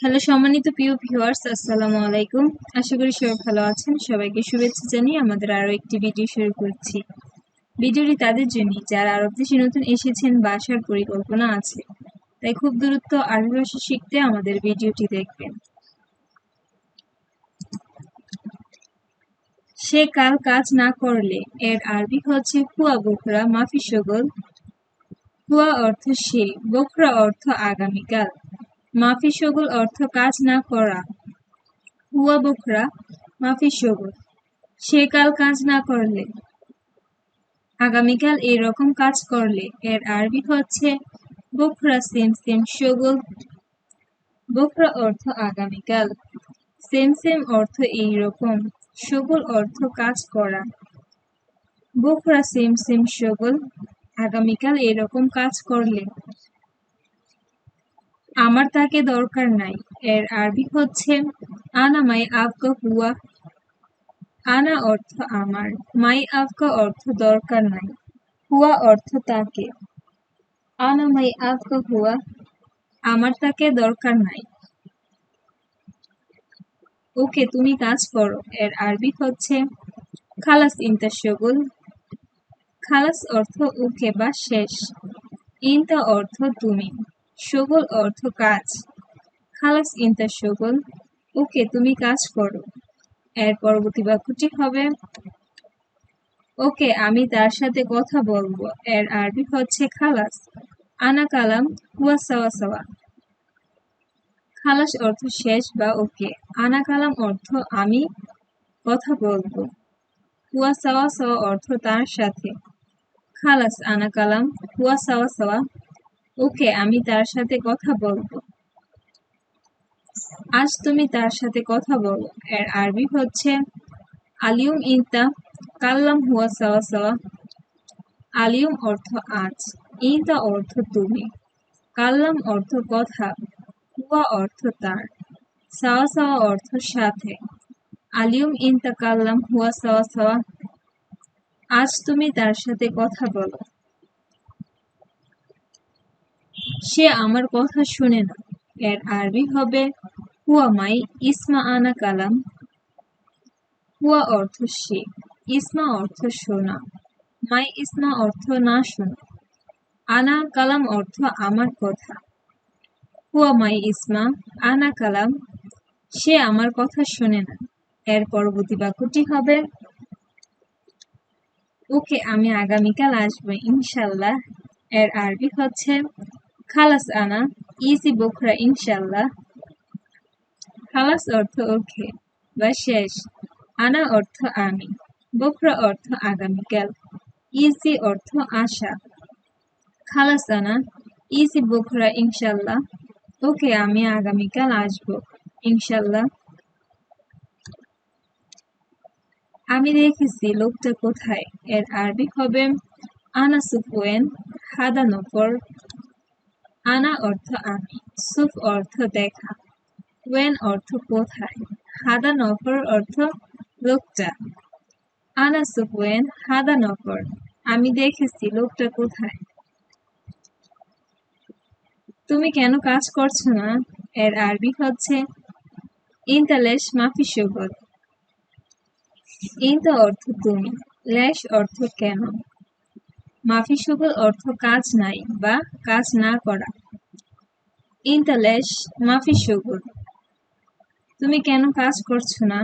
Hello সম্মানিত প্রিয় viewers, আসসালামু আলাইকুম। আশা করি সবাই ভালো আছেন। সবাইকে শুভেচ্ছা জানিয়ে আমাদের আরও একটি ভিডিও শুরু করছি। ভিডিওটি তাদের জন্য যারা আরব দেশে নতুন এসেছেন বা আসার পরিকল্পনা আছে, তাই খুব দূরত্ব আরবি ভাষা শিখতে আমাদের ভিডিওটি দেখবেন। সে কাল কাজ না করলে, এর আরবি হচ্ছে হুয়া বকরা, মাফি সগল হুয়া অর্থ সে, বকরা অর্থ আগামীকাল। মাফি সগল অর্থ কাজ না করা। হুয়া বকরা, মাফি সগল, সে কাল কাজ না করলে। আগামীকাল এরকম কাজ করলে, এর আরবি হচ্ছে বকরা সেম সেম সগল। বকরা অর্থ আগামীকাল, সেম সেম অর্থ এইরকম সগল অর্থ কাজ করা। বকরা সেম সেম সগল, আগামীকাল এরকম কাজ করলে। আমার তাকে দরকার নাই। এর আরবি হচ্ছে, আনা মাই আবকা হুয়া। আনা অর্থ আমার। মাই আবকা অর্থ দরকার নাই। হুয়া অর্থ তাকে। আনা মাই আবকা হুয়া। আমার তাকে দরকার নাই। ওকে তুমি কাজ করো। এর আরবি হচ্ছে, খালাস ইন্তা সগুল খালাস অর্থ, ওকে বা শেষ। ইন্তা অর্থ, তুমি। সগল অর্থ কাজ। খালাস ইন্তা সগল, ওকে তুমি কাজ করো। এর পরবর্তী বাক্যটি হবে, ওকে আমি তার সাথে কথা বলব। এর আরবি হচ্ছে খালাস। আনা কালাম, হুয়া সাওয়া সাওয়া। খালাস অর্থ শেষ বা ওকে। আনা কালাম অর্থ আমি কথা বলব। হুয়া সাওয়া সাওয়া অর্থ তার সাথে। খালাস আনা কালাম, হুয়া সাওয়া সাওয়া। ওকে, আমি তার সাথে কথা বলব। আজ তুমি তার সাথে কথা বলো। এর আরবি হচ্ছে আলিউম ইনতা কাল্লাম হুয়া সাওয়া সাওয়া। আলিউম অর্থ আজ, ইনতা অর্থ তুমি। কাল্লাম অর্থ কথা, হুয়া অর্থ তার। সাওয়া সাওয়া অর্থ সাথে। আলিউম ইনতা কাল্লাম হুয়া সাওয়া সাওয়া। আজ তুমি তার সাথে কথা বলো। সে আমার কথা শুনে না। এর আরবি হবে, হুয়া মাই ইসমা আনা কালাম। হুয়া অর্থ সে, ইসমা অর্থ শোনা। মাই ইসমা অর্থ না শোনা। আনা কালাম অর্থ আমার কথা। হুয়া মাই ইসমা আনা কালাম, সে আমার কথা শোনে না। এর পরবর্তী বাক্যটি হবে, ওকে আমি আগামীকাল আসব ইনশাল্লাহ। এর আরবি হচ্ছে খালাস আনা ইজি বোখরা ইনশাল্লাহ খালাস অর্থ ওকে বা শেষ। আনা অর্থ আমি, বোখরা অর্থ আগামীকাল ইজি অর্থ আশা। খালাস আনা ইজি বোখরা ইনশাল্লাহ ওকে, আমি আগামীকাল আসব ইনশাল্লাহ আমি দেখেছি লোকটা কোথায়? এর আরবি হবে, আনা সুফওয়েন হাদা নফর আনা অর্থ আমি সুফ অর্থ দেখা। ওয়েন অর্থ কোথায়? হাদা নফর অর্থ লোকটা। আনা সুফওয়েন হাদা নফর। আমি দেখেছি লোকটা কোথায়। তুমি কেন কাজ করছ না? এর আরবি হচ্ছে, ইন্তালেশ মাফি সুগল ইন্তা অর্থ তুমি, লেশ অর্থ কেন? মাফি সুগল অর্থ কাজ নাই বা কাজ না করা। ইন্তালেশ মাফি সুগল তুমি কেন কাজ করছ না?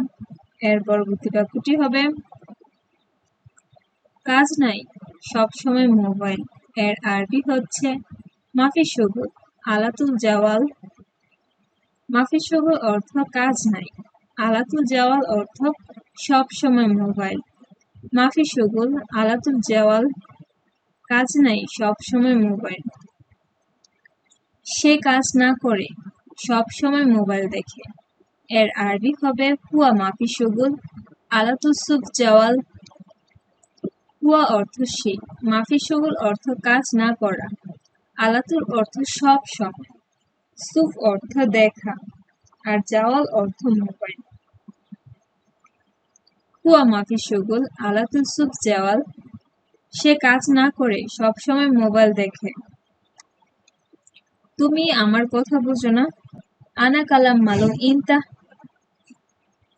এর পরবর্তী বাক্যটি হবে, কাজ নাই সব সময় মোবাইল, এর আরবি হচ্ছে মাফি সুগল আলাতুল জাওয়াল। মাফি সুগল অর্থ কাজ নাই, আলাতুল জাওয়াল অর্থ সব সময় মোবাইল। মাফি সুগল আলাতুল জাওয়াল কাজ নাই, সব সময় মোবাইল। সে কাজ না করে, সব সময় মোবাইল দেখে। এর আরবি হবে, হুয়া মাফি সুগুল আলাতুল সুফ জাওয়াল। হুয়া অর্থ সে, মাফি সুগুল অর্থ কাজ না করা। আলাতুল অর্থ সব সময়। সুফ অর্থ দেখা, আর জাওয়াল অর্থ মোবাইল। হুয়া মাফি সুগুল আলাতুল সুফ জাওয়াল। সে কাজ না করে সব সময় মোবাইল দেখে। তুমি আমার কথা বুঝো না? আনা কালাম মালুম ইনতা।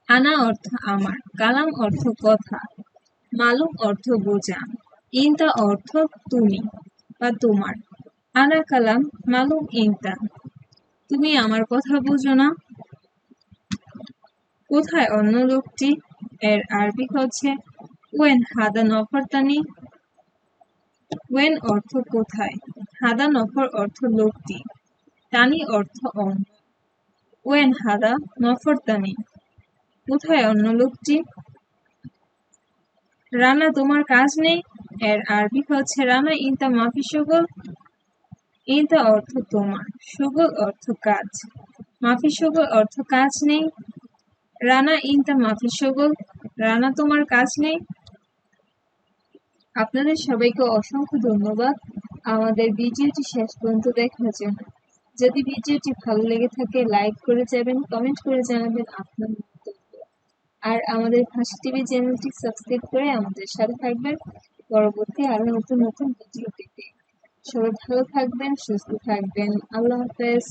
আনা অর্থ আমার, কালাম অর্থ কথা। মালুম অর্থ বোঝা। ইনতা অর্থ তুমি বা তোমার। আনা কালাম মালুম ইনতা। তুমি আমার কথা বুঝো না? কোথায় অন্য লোকটি? এর আরবি হচ্ছে, ওয়েন হাদা নফরতানি ওয়েন অর্থ কোথায়? হাদা নফর অর্থ লোকটি, তানি অর্থ অন্য ওয়েন হাদা নফরতানি কোথায় অন্য লোকটি? রানা, তোমার কাজ নেই? এর আরবি হচ্ছে, রানা, ইনতা মাফি, সুগল। ইনতা অর্থ তোমার, সুগল অর্থ কাজ। মাফি, সুগল অর্থ কাজ নেই। রানা, ইনতা মাফি, সুগল। রানা, তোমার কাজ নেই? আপনাদের সবাইকে অসংখ্য ধন্যবাদ। আমাদের ভিডিওটি শেষ পর্যন্ত দেখার জন্য যদি ভিডিওটি ভালো লেগে থাকে, লাইক করে যাবেন, কমেন্ট করে জানাবেন আপনার আর আমাদের ভাষা টিভি চ্যানেলটি সাবস্ক্রাইব করে আমাদের সাথে থাকবেন। পরবর্তী আরও নতুন নতুন ভিডিও পেতে। সবাই ভালো থাকবেন, সুস্থ থাকবেন। আল্লাহ হাফেজ।